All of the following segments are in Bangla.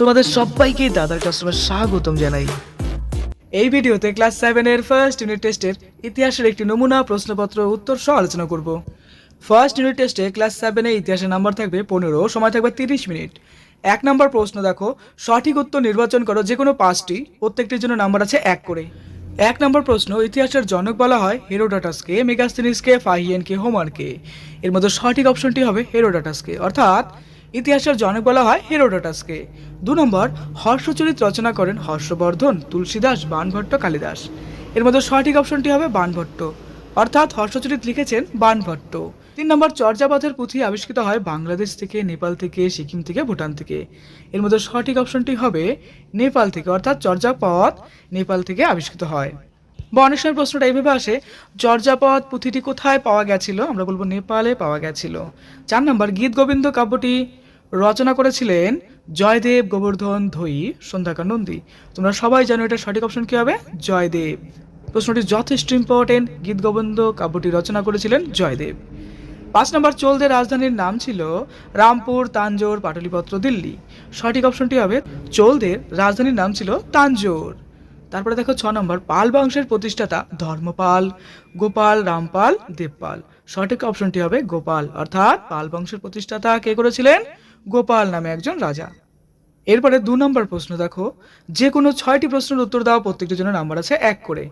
তোমাদের সবাইকে দাদার কাস্টমার স্বাগতম জানাই। এই ভিডিওতে ক্লাস সেভেনের ফার্স্ট ইউনিট টেস্টের ইতিহাসের একটি নমুনা, প্রশ্নপত্র, উত্তর সহ আলোচনা করব। ফার্স্ট ইউনিট টেস্টে ক্লাস সেভেনে ইতিহাসের নাম্বার থাকবে পনেরো, সময় থাকবে তিরিশ মিনিট। এক নম্বর প্রশ্ন দেখো, সঠিক উত্তর নির্বাচন করো যে কোনো পাঁচটি, প্রত্যেকটির জন্য নাম্বার আছে এক করে। এক নম্বর প্রশ্ন, ইতিহাসের জনক বলা হয় হেরোডাটাসকে, মেগাস্তিনিসকে, ফাহিয়েনকে, হোমারকে। এর মধ্যে সঠিক অপশনটি হবে হেরোডাটাসকে, অর্থাৎ ইতিহাসের জনক বলা হয় হেরোডোটাসকে। দু নম্বর, হর্ষচরিত রচনা করেন হর্ষবর্ধন, তুলসীদাস বাণভট্ট কালিদাস। এর মধ্যে সঠিক অপশনটি হবে বাণভট্ট অর্থাৎ হর্ষচরিত লিখেছেন বাণভট্ট তিন নম্বর চর্যাপথের পুঁথি আবিষ্কৃত হয় বাংলাদেশ থেকে, নেপাল থেকে, সিকিম থেকে, ভুটান থেকে। এর মধ্যে সঠিক অপশনটি হবে নেপাল থেকে, অর্থাৎ চর্যাপথ নেপাল থেকে আবিষ্কৃত হয়। বা অনেক সময় প্রশ্নটা এইভাবে আসে চর্যাপদ পুঁথিটি কোথায় পাওয়া গেছিল? আমরা বলব, নেপালে পাওয়া গেছিল। চার নম্বর, গীত গোবিন্দ কাব্যটি রচনা করেছিলেন জয়দেব গোবর্ধন ধৈ সন্ধ্যাকার নন্দী। তোমরা সবাই জানো এটা সঠিক অপশন কী হবে? জয়দেব। প্রশ্নটি যথেষ্ট ইম্পর্টেন্ট গীত গোবিন্দ কাব্যটি রচনা করেছিলেন জয়দেব। পাঁচ নম্বর, চোলদের রাজধানীর নাম ছিল রামপুর তাঞ্জোর পাটলিপত্র দিল্লি। সঠিক অপশনটি হবে, চোলদের রাজধানীর নাম ছিল তাঞ্জোর। তারপরে দেখো ছ নম্বর, পাল বংশের প্রতিষ্ঠাতা ধর্মপাল, গোপাল, রামপাল, দেবপাল। সঠিক অপশনটি হবে গোপাল। অর্থাৎ পাল বংশের প্রতিষ্ঠাতা কে করেছিলেন? গোপাল নামে একজন রাজা। এরপরে দু নম্বর প্রশ্ন দেখো, যে কোনো ছয়টি প্রশ্নের উত্তর দেওয়া প্রত্যেকটির জন্য নাম্বার আছে এক করে।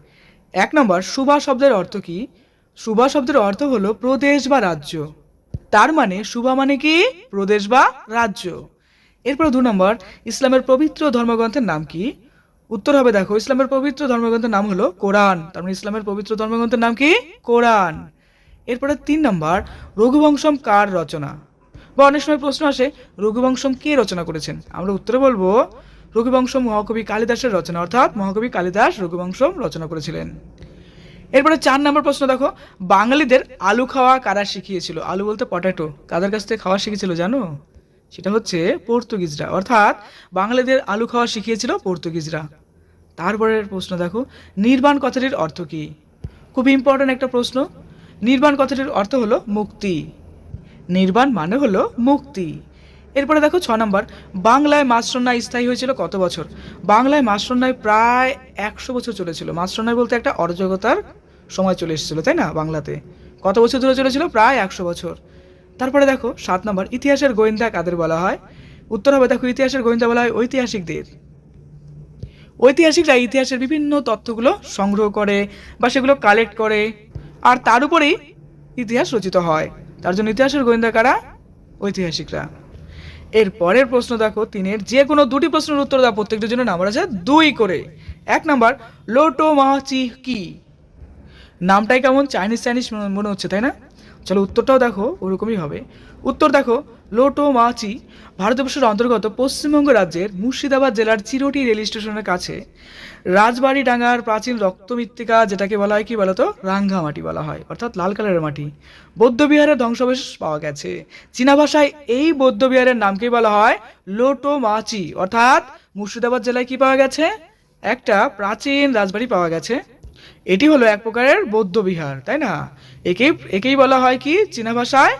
এক নম্বর সুভা শব্দের অর্থ কি? সুভা শব্দের অর্থ হলো প্রদেশ বা রাজ্য। তার মানে সুভা মানে কি? প্রদেশ বা রাজ্য। এরপর দু নম্বর, ইসলামের পবিত্র ধর্মগ্রন্থের নাম কি? উত্তর হবে দেখো, ইসলামের পবিত্র ধর্মগ্রন্থের নাম হলো কোরআন। তার মানে ইসলামের পবিত্র ধর্মগ্রন্থের নাম কি? কোরআন। এরপরে তিন নম্বর, রঘুবংশম কার রচনা? বা অনেক সময় প্রশ্ন আসে, রঘুবংশম কে রচনা করেছেন? আমরা উত্তরে বলব, রঘুবংশম মহাকবি কালিদাসের রচনা, অর্থাৎ মহাকবি কালিদাস রঘুবংশম রচনা করেছিলেন। এরপরে চার নম্বর প্রশ্ন দেখো, বাঙালিদের আলু খাওয়া কারা শিখিয়েছিল? আলু বলতে পটেটো। কাদের কাছ থেকে খাওয়া শিখেছিল জানো? সেটা হচ্ছে পর্তুগিজরা। অর্থাৎ বাঙালিদের আলু খাওয়া শিখিয়েছিল পর্তুগিজরা। তারপরের প্রশ্ন দেখো, নির্বাণ কথাটির অর্থ কী? খুব ইম্পর্ট্যান্ট একটা প্রশ্ন। নির্বাণ কথাটির অর্থ হলো মুক্তি। নির্বাণ মানে হলো মুক্তি। এরপরে দেখো ছ নম্বর, বাংলায় মাছরন্যায় স্থায়ী হয়েছিল কত বছর? বাংলায় মাছরন্যায় প্রায় একশো বছর চলেছিল। মাছরন্যায় বলতে একটা অরাজকতার সময় চলে এসেছিল, তাই না, বাংলাতে? কত বছর ধরে চলেছিল? প্রায় একশো বছর। তারপরে দেখো সাত নম্বর, ইতিহাসের গোয়েন্দা কাদের বলা হয়? উত্তর হবে দেখো, ইতিহাসের গোয়েন্দা বলা হয় ঐতিহাসিকদের। ঐতিহাসিকরা ইতিহাসের বিভিন্ন তথ্যগুলো সংগ্রহ করে বা সেগুলো কালেক্ট করে, আর তার উপরেই ইতিহাস রচিত হয়। তার জন্য ইতিহাসের গোয়েন্দা কারা? ঐতিহাসিকরা। এর পরের প্রশ্ন দেখো তিনের। যে কোনো দুটি প্রশ্নের উত্তর দেওয়া প্রত্যেকটির জন্য নাম্বার আছে দুই করে। এক নাম্বার লোটো মাহাচি কি? নামটাই কেমন? চাইনিজ চাইনিজ মনে হচ্ছে, তাই না? চলো উত্তরটাও দেখো, ওরকমই হবে। উত্তর দেখো লোটো মাচি ভারতবর্ষের অন্তর্গত পশ্চিমবঙ্গ রাজ্যের মুর্শিদাবাদ জেলার চিরটি রেল স্টেশনের কাছে। রাজবাড়ি ডাঙ্গার প্রাচীন রক্তমৃত্তিকা, যেটাকে বলা হয় কি বলতো? রাঙ্গা মাটি বলা হয়, অর্থাৎ লাল কালারের মাটি। বৌদ্ধবিহারের ধ্বংসাবশেষ পাওয়া গেছে। চীনা ভাষায় এই বৌদ্ধবিহারের নামকে বলা হয় লোটো মাচি অর্থাৎ মুর্শিদাবাদ জেলায় কি পাওয়া গেছে? একটা প্রাচীন রাজবাড়ি পাওয়া গেছে। এটি হলো এক প্রকারের বৌদ্ধ বিহার, তাই না? একেই একেই বলা হয় কি? চীনা ভাষায়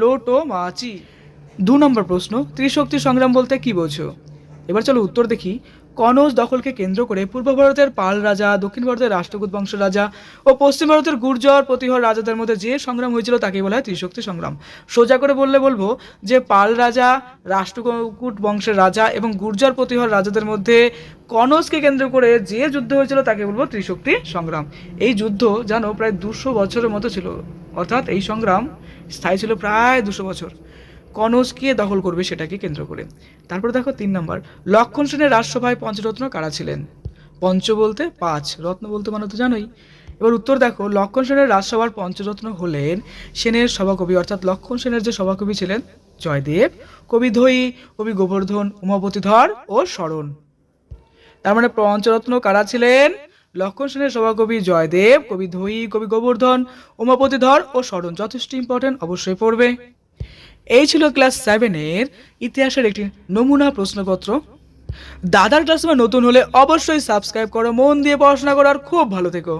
লোটো মাচি দু নম্বর প্রশ্ন, ত্রিশক্তি সংগ্রাম বলতে কি বোঝো? এবার চলো উত্তর দেখি। কনৌজ দখলকে কেন্দ্র করে পূর্ব ভারতের পাল রাজা, দক্ষিণ ভারতের রাষ্ট্রকূট বংশ রাজা ও পশ্চিম ভারতের গুর্জর প্রতিহর রাজাদের মধ্যে যে সংগ্রাম হয়েছিল তাকে বলা হয় ত্রিশক্তি সংগ্রাম। সোজা করে বললে বলব যে পাল রাজা, রাষ্ট্রকূট বংশের রাজা এবং গুর্জর প্রতিহর রাজাদের মধ্যে কনৌজকে কেন্দ্র করে যে যুদ্ধ হয়েছিল তাকে বলব ত্রিশক্তি সংগ্রাম। এই যুদ্ধ জানো প্রায় দুশো বছরের মতো ছিল। অর্থাৎ এই সংগ্রাম স্থায়ী ছিল প্রায় দুশো বছর। কনৌজকে দখল করবে সেটাকে কেন্দ্র করে। তারপর দেখো তিন নম্বর, লক্ষণ সেনের রাজসভায় পঞ্চরত্ন কারা ছিলেন? পঞ্চ বলতে পাঁচ, রত্ন বলতে মানে তো জানোই। এবার উত্তর দেখো, লক্ষণ সেনের রাজসভার পঞ্চরত্ন হলেন সেনের সভাকবি, অর্থাৎ লক্ষণ সেনের যে সভাকবি ছিলেন জয়দেব কবি ধৈ কবি গোবর্ধন উমাপতিধর ও শরণ। তার মানে পঞ্চরত্ন কারা ছিলেন? লক্ষণ সেনের সভাকবি জয়দেব কবি ধৈ কবি গোবর্ধন উমাপতিধর ও শরণ। যথেষ্ট ইম্পর্টেন্ট অবশ্যই পড়বে। এই ছিল ক্লাস সেভেনের ইতিহাসের একটি নমুনা প্রশ্নপত্র। দাদার ক্লাস নতুন হলে অবশ্যই সাবস্ক্রাইব করো, মন দিয়ে পড়াশোনা করো আর খুব ভালো থেকো।